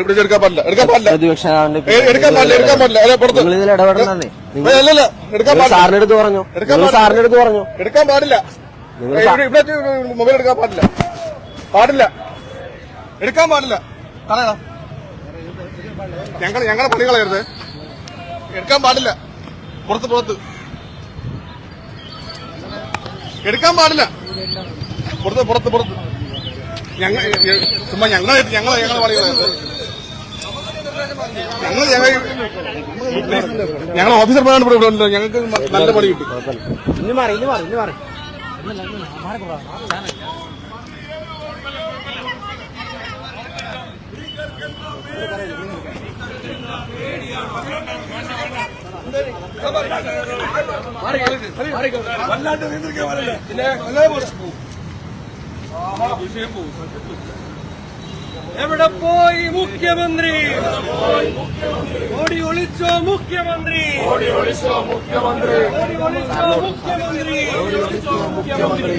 എടുക്കാൻ പാടില്ല എടുക്കാൻ പാടില്ല. പ്രതിപക്ഷ എടുക്കാൻ പാടില്ല എടുക്കാൻ പാടില്ല. നിങ്ങൾ ഇതിൽ അല്ലല്ല എടുക്കാൻ പാടില്ല. സാറിന്റെ അടുത്ത് പറഞ്ഞു. നിങ്ങൾ സാറിന്റെ അടുത്ത് പറഞ്ഞു. എടുക്കാൻ പാടില്ല. ഇവിടെ മൊബൈൽ എടുക്കാൻ പാടില്ല. പാടില്ല. എടുക്കാൻ പാടില്ല. കളയാ ഞങ്ങൾ ഞങ്ങളെ പണി കളയരുത്. എടുക്കാൻ പാടില്ല. പുറത്ത് പുറത്ത്. എടുക്കാൻ പാടില്ല. പുറത്ത് പുറത്ത് പുറത്ത്. ഞങ്ങൾ ചുമ്മാ ഞങ്ങൾ ഞങ്ങൾ ഞങ്ങളെ പണി കളയരുത് ഞങ്ങൾ ഞങ്ങൾ ഞങ്ങൾ ഓഫീസർമാരാണ് ഇവിടെ. ഞങ്ങൾക്ക് നല്ല പണി കിട്ടും. ഇനി മാറി ഇനി മാറി ഇനി മാറി. എവിടെ പോയി മുഖ്യമന്ത്രി? ഓടി ഒളിച്ചോ മുഖ്യമന്ത്രി? ഓടി ഒളിച്ചോ മുഖ്യമന്ത്രി? ഓടി ഒളിച്ചോ മുഖ്യമന്ത്രി?